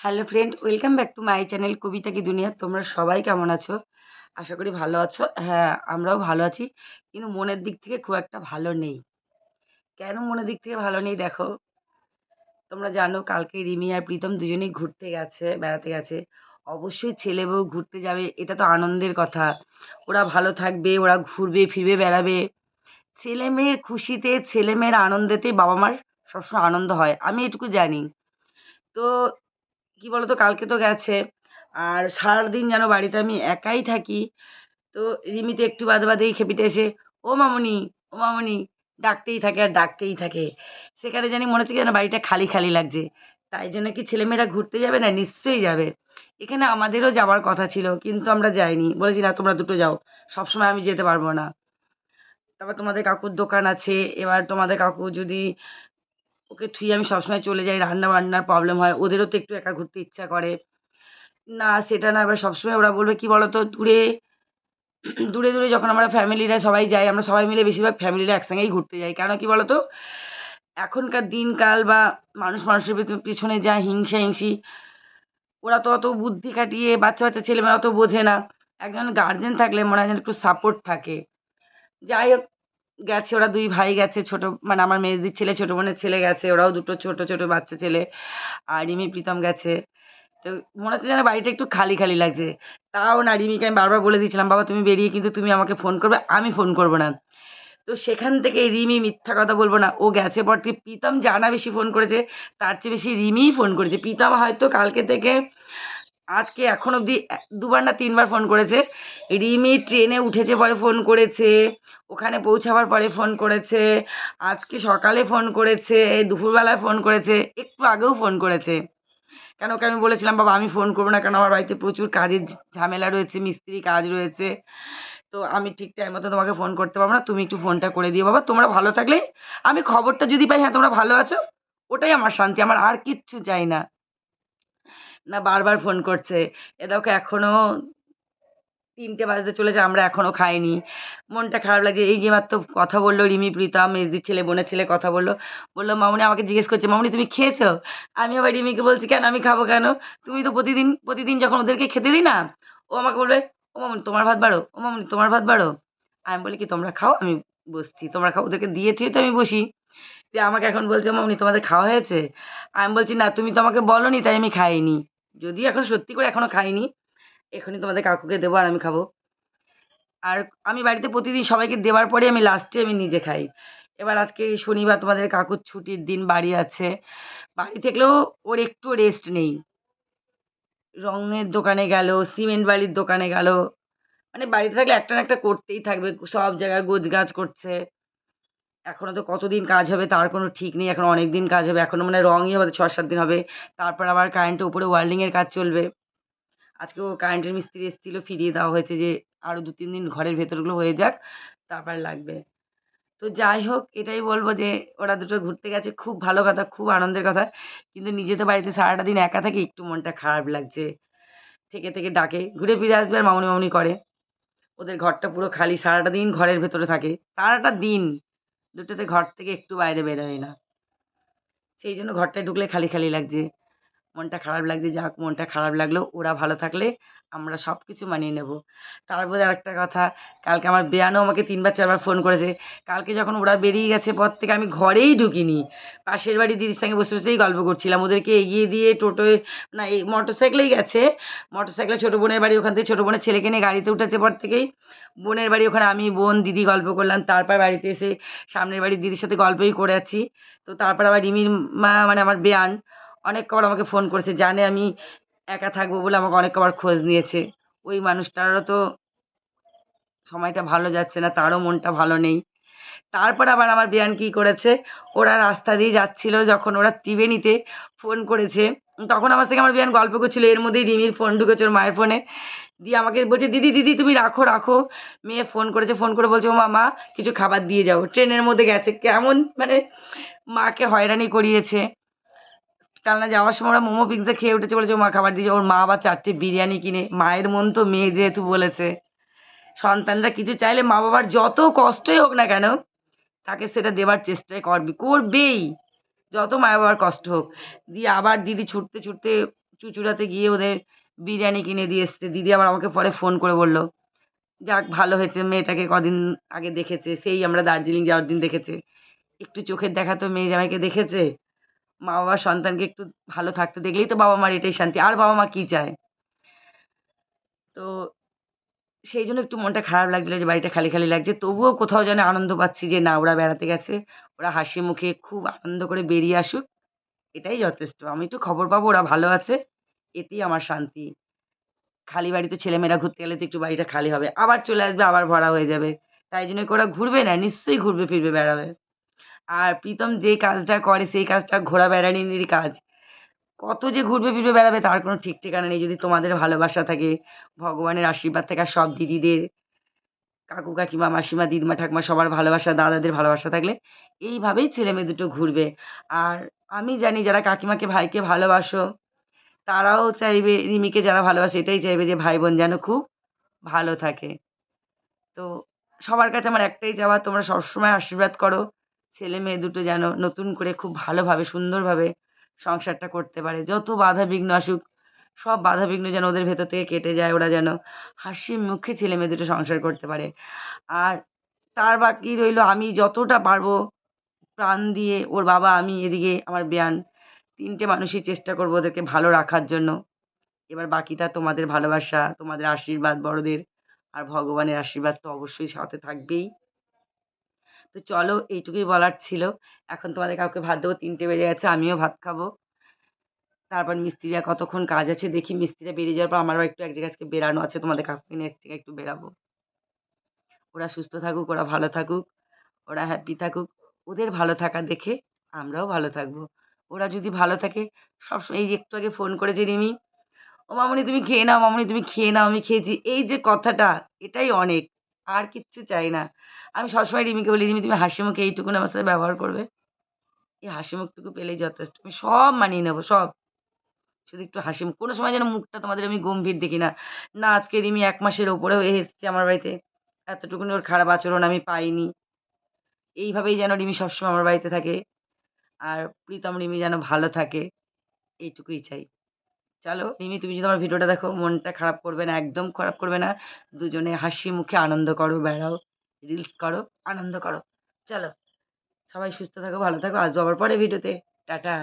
Hello friend welcome back to my channel Kabita ki Duniya তোমরা সবাই কেমন আছো? আশা করি ভালো আছো। হ্যাঁ আমরাও ভালো আছি। কিন্তু মনের দিক থেকে খুব একটা ভালো নেই। কেন মনের দিক থেকে ভালো নেই দেখো? তোমরা জানো কালকে রিমি আর প্রীতম দুজনেই ঘুরতে গেছে, বেড়াতে গেছে। অবশ্যই ছেলে বউ ঘুরতে যাবে, এটা তো আনন্দের কথা। ওরা ভালো থাকবে, ওরা ঘুরবে, ফিরবে, বেড়াবে। ছেলে মেয়ের খুশিতে, ছেলে মেয়ের আনন্দেতে বাবা মার সবসময় আনন্দ হয়। আমি এটুকু জানি। তো কী বলো তো কালকে তো গেছে। আর সারাদিন যেন বাড়িতে আমি একাই থাকি। তো রিমি তো একটু বাদে বাদেই খেপিতে এসে, ও মামনি ও মামনি, ডাকতেই থাকে আর ডাকতেই থাকে। সেখানে জানি মনে হচ্ছে যেন বাড়িটা খালি খালি লাগছে। তাই জন্য কি ছেলেমেয়েরা ঘুরতে যাবে না? নিশ্চয়ই যাবে। এখানে আমাদেরও যাওয়ার কথা ছিল, কিন্তু আমরা যাইনি। বলেছি, না, তোমরা দুটো যাও। সবসময় আমি যেতে পারব না। তারপর তোমাদের কাকুর দোকান আছে। এবার তোমাদের কাকু যদি ওকে থুয়ে আমি সবসময় চলে যাই রান্না বান্নার প্রবলেম হয়, ওদেরও তো একটু একা ঘুরতে ইচ্ছা করে। না, সেটা না, এবার সবসময় ওরা বলবে, কি বলো তো দূরে দূরে দূরে যখন আমরা ফ্যামিলিরা সবাই যাই, আমরা সবাই মিলে বেশিরভাগ ফ্যামিলিরা একসঙ্গেই ঘুরতে যাই। কেন কি বলো তো এখনকার দিনকাল বা মানুষ মানুষের পেছনে পিছনে যা হিংসা হিংসি, ওরা তো অত বুদ্ধি খাটিয়ে, বাচ্চা বাচ্চা ছেলেমেয়েরা অত বোঝে না। একজন গার্জেন থাকলে মনে হয় যেন একটু সাপোর্ট থাকে। যাই হোক গেছে, ওরা দুই ভাই গেছে, ছোটো মানে আমার মেজদির ছেলে, ছোটো বোনের ছেলে গেছে, ওরাও দুটো ছোটো ছোটো বাচ্চা ছেলে, আর রিমি, প্রীতম গেছে। তো মনে হচ্ছে যেন বাড়িটা একটু খালি খালি লাগছে। তাও না, রিমিকে আমি বারবার বলে দিয়েছিলাম, বাবা, তুমি বেরিয়ে কিন্তু তুমি আমাকে ফোন করবে, আমি ফোন করব না। তো সেখান থেকে রিমি মিথ্যা কথা বলব না, ও গেছে পর থেকে প্রীতম জানা বেশি ফোন করেছে, তার চেয়ে বেশি রিমিই ফোন করেছে। প্রীতম হয়তো কালকে থেকে আজকে এখন অবধি দুবার না তিনবার ফোন করেছে। রিমি ট্রেনে উঠেছে পরে ফোন করেছে, ওখানে পৌঁছাবার পরে ফোন করেছে, আজকে সকালে ফোন করেছে, দুপুরবেলায় ফোন করেছে, একটু আগেও ফোন করেছে। কেন ওকে আমি বলেছিলাম, বাবা, আমি ফোন করব না, কেন আমার বাড়িতে প্রচুর কাজের ঝামেলা রয়েছে, মিস্ত্রি কাজ রয়েছে। তো আমি ঠিক টাইম মতো তোমাকে ফোন করতে পারব না, তুমি একটু ফোনটা করে দিও। বাবা, তোমরা ভালো থাকলে, আমি খবরটা যদি পাই হ্যাঁ তোমরা ভালো আছো, ওটাই আমার শান্তি, আমার আর কিচ্ছু চাই না। না বারবার ফোন করছে। এ দেখো এখনও তিনটে বাজতে চলেছে, আমরা এখনও খাইনি। মনটা খারাপ লাগছে, এই যে মাত্র কথা বলল রিমি, প্রীতম, মেজদির ছেলে, বোনের ছেলে কথা বলল। বলল, মামুনি আমাকে জিজ্ঞেস করছে, মামুনি তুমি খেয়েছো? আমি আবার রিমিকে বলছি, কেন, আমি খাব কেন? তুমি তো প্রতিদিন প্রতিদিন যখন ওদেরকে খেতে দিই না, ও আমাকে বলবে, ও মামুনি, তোমার ভাত বাড়ো, ও মামুনি, তোমার ভাত বাড়ো আমি বলি, কি তোমরা খাও? আমি বসছি, তোমরা খাও, ওদেরকে দিয়ে ঠুয়ে তো আমি বসি। দিয়ে আমাকে এখন বলছে, মামনি, তোমাদের খাওয়া হয়েছে? আমি বলছি, না, তুমি তো আমাকে বলো নি তাই আমি খাইনি। যদিও এখন সত্যি করে এখনও খাইনি, এখনই তোমাদের কাকুকে দেবো আর আমি খাব। আর আমি বাড়িতে প্রতিদিন সবাইকে দেওয়ার পরে আমি লাস্টে আমি নিজে খাই। এবার আজকে শনিবার তোমাদের কাকুর ছুটির দিন, বাড়ি আছে। বাড়ি থেকেও ওর একটু রেস্ট নেই। রঙের দোকানে গেল সিমেন্ট বালির দোকানে গেল। মানে বাড়িতে থাকলে একটা না একটা করতেই থাকবে, সব জায়গায় গোছগাছ করছে। এখনও তো কতদিন কাজ হবে তার কোনো ঠিক নেই, এখন অনেক দিন কাজ হবে এখনও মানে রঙই হবে ছ সাত দিন হবে, তারপর আবার কারেন্টের উপরে ওয়ার্ল্ডিংয়ের কাজ চলবে। আজকেও কারেন্টের মিস্ত্রি এসেছিল, ফিরিয়ে দেওয়া হয়েছে যে আরও দু তিন দিন ঘরের ভেতরগুলো হয়ে যাক, তারপর লাগবে। তো যাই হোক, এটাই বলব যে ওরা দুটো ঘুরতে গেছে, খুব ভালো কথা, খুব আনন্দের কথা, কিন্তু নিজে তো বাড়িতে সারাটা দিন একা থাকে একটু মনটা খারাপ লাগছে। থেকে থেকে ডাকে, ঘুরে ফিরে আসবে আর মামুনি মামনি করে। ওদের ঘরটা পুরো খালি, সারাটা দিন ঘরের ভেতরে থাকে, সারাটা দিন। দুটোতে ঘর থেকে একটু বাইরে বেরোয় না। সেই জন্য ঘরটায় ঢুকলে খালি খালি লাগছে। মনটা খারাপ লাগছে, যাক মনটা খারাপ লাগল, ওরা ভালো থাকলে আমরা সব কিছু মানিয়ে নেব। তারপরে আরেকটা কথা, কালকে আমার বেয়ানও আমাকে তিনবার, চারবার ফোন করেছে, কালকে যখন ওরা বেরিয়ে গেছে পর থেকে আমি ঘরেই ঢুকিনি। পাশের বাড়ি দিদির সঙ্গে বসে, বসেই গল্প করছিলাম, ওদেরকে এগিয়ে দিয়ে টোটোয় না, এই মোটর সাইকেলেই গেছে মোটর সাইকেলে ছোটো বোনের বাড়ি, ওখান থেকে ছোটো বোনের ছেলেকে নিয়ে গাড়িতে উঠেছে পর থেকেই। বোনের বাড়ি ওখানে আমি, বোন, দিদি গল্প করলাম, তারপর বাড়িতে এসে সামনের বাড়ির দিদির সাথে গল্পই করে আছি। তো তারপর আবার রিমির মা মানে আমার বেয়ান অনেক কবার আমাকে ফোন করেছে, জানে আমি একা থাকব বলে আমাকে অনেক কবার খোঁজ নিয়েছে। ওই মানুষটারও তো সময়টা ভালো যাচ্ছে না, তারও মনটা ভালো নেই। তারপর আবার আমার বেয়ান কী করেছে, ওরা রাস্তা দিয়ে যাচ্ছিল যখন ওরা ত্রিবেণীতে ফোন করেছে। তখন আমার থেকে আমার বেয়ান গল্প করছিল, এর মধ্যেই রিমির ফোন ঢুকেছে ওর মায়ের ফোনে দিয়ে আমাকে বলছে, দিদি দিদি, তুমি রাখো রাখো। মেয়ে ফোন করেছে ফোন করে বলছে, ও মা কিছু খাবার দিয়ে যাও। ট্রেনের মধ্যে গেছে, কেমন মানে মাকে হয়রানি করিয়েছে। কাল না যাওয়ার সময় ওরা মোমো পিৎজা খেয়ে উঠেছে বলেছে মা খাবার দিয়েছে ওর মা আবার চারটে বিরিয়ানি কিনে, মায়ের মন তো মেয়ে যেহেতু বলেছে। সন্তানরা কিছু চাইলে মা বাবার যত কষ্টই হোক না কেন, তাকে সেটা দেবার চেষ্টাই করবি, করবেই। যত মা বাবার কষ্ট হোক। দিয়ে আবার দিদি ছুটতে ছুটতে চুচুড়াতে গিয়ে ওদের বিরিয়ানি কিনে দিয়ে এসছে। দিদি আবার আমাকে পরে ফোন করে বলল, যাক, ভালো হয়েছে, মেয়েটাকে কদিন আগে দেখেছে, সেই আমরা দার্জিলিং যাওয়ার দিন দেখেছে। একটু চোখের দেখা তো মেয়ে জামাইকে দেখেছে? মা বাবা সন্তানকে একটু ভালো থাকতে দেখলেই তো বাবা মার এটাই শান্তি। আর বাবা মা কী চায়? তো সেই জন্য একটু মনটা খারাপ লাগছিল যে বাড়িটা খালি খালি লাগছে। তবুও কোথাও যেন আনন্দ পাচ্ছি যে না, ওরা বেড়াতে গেছে। ওরা হাসি মুখে খুব আনন্দ করে বেরিয়ে আসুক। এটাই যথেষ্ট। আমি একটু খবর পাবো, ওরা ভালো আছে। এতেই আমার শান্তি। খালি বাড়িতে ছেলেমেয়েরা ঘুরতে গেলে তো একটু বাড়িটা খালি হবে। আবার চলে আসবে, আবার ভরা হয়ে যাবে। তাই জন্য ওরা ঘুরবে না? নিশ্চয়ই ঘুরবে, ফিরবে, বেড়াবে। আর প্রীতম যে কাজটা করে, সেই কাজটা ঘোরা বেড়ানিরই কাজ। কত যে ঘুরবে, ফিরবে, বেড়াবে, তার কোনো ঠিক ঠিকানা নেই। যদি তোমাদের ভালোবাসা থাকে, ভগবানের আশীর্বাদ থাকে সব দিদিদের, কাকু কাকিমা, মাসিমা, দিদিমা, ঠাকুমা, সবার ভালোবাসা, দাদাদের ভালোবাসা থাকলে এইভাবেই ছেলে মেয়ে দুটো ঘুরবে। আর আমি জানি যারা কাকিমাকে, ভাইকে ভালোবাসো, তারাও চাইবে, রিমিকে যারা ভালোবাসে, এটাই চাইবে যে ভাই বোন যেন খুব ভালো থাকে। তো সবার কাছে আমার একটাই চাওয়া, তোমরা সবসময় আশীর্বাদ করো। ছেলে মেয়ে দুটো যেন নতুন করে খুব ভালোভাবে, সুন্দরভাবে সংসারটা করতে পারে। যত বাধা বিঘ্ন আসুক, সব বাধা বিঘ্ন যেন ওদের ভেতর থেকে কেটে যায়, ওরা যেন হাসি মুখে ছেলে মেয়ে দুটো সংসার করতে পারে। আর তার বাকি রইল আমি যতটা পারব প্রাণ দিয়ে ওর বাবা, আমি, এদিকে আমার বেয়ান, তিনটে মানুষই চেষ্টা করব ওদেরকে ভালো রাখার জন্য। এবার বাকিটা তোমাদের ভালোবাসা, তোমাদের আশীর্বাদ, বড়দের আর ভগবানের আশীর্বাদ তো অবশ্যই সাথে থাকবেই। তো চলো এইটুকুই বলার ছিল। এখন তোমাদের কাউকে ভাত দেবো, তিনটে বেজে গেছে, আমিও ভাত খাব। তারপর মিস্ত্রিরা কতক্ষণ কাজ আছে দেখি, মিস্ত্রিরা বেরিয়ে যাওয়ার পর আমারও একটু এক জায়গায় আজকে বেরানো আছে, তোমাদের কাউকে নিয়ে এক জায়গায় একটু বেরাবো। ওরা সুস্থ থাকুক, ওরা ভালো থাকুক, ওরা হ্যাপি থাকুক, ওদের ভালো থাকা দেখে আমরাও ভালো থাকব। ওরা যদি ভালো থাকে সবসময় এই যে একটু আগে ফোন করেছে রিমি, ও মামনি, তুমি খেয়ে নাও, মামনি, তুমি খেয়ে নাও, আমি খেয়েছি। এই যে কথাটা, এটাই অনেক, আর কিচ্ছু চাই না। আমি সবসময় রিমিকে বলি, রিমি, তুমি হাসি মুখে এইটুকুন আমার সাথে ব্যবহার করবে। এই হাসি মুখটুকু পেলেই যথেষ্ট। আমি সব মানিয়ে নেব, সব। শুধু একটু হাসি মুখ। কোনো সময় যেন মুখটা তোমাদের আমি গম্ভীর দেখি না। না, আজকে রিমি এক মাসের ওপরেও এসেছে আমার বাড়িতে। এতটুকুনি ওর খারাপ আচরণ আমি পাইনি। এইভাবেই যেন রিমি সবসময় আমার বাড়িতে থাকে। আর প্রীতম রিমি যেন ভালো থাকে। এইটুকুই চাই। চলো, রিমি, তুমি যদি আমার ভিডিওটা দেখো, মনটা খারাপ করবে না, একদম খারাপ করবে না। দুজনে হাসি মুখে আনন্দ করো, বেড়াও। রিলস করো, আনন্দ করো। চলো, সবাই সুস্থ থাকো, ভালো থাকো, আসব আবার পরে ভিডিওতে টাটা।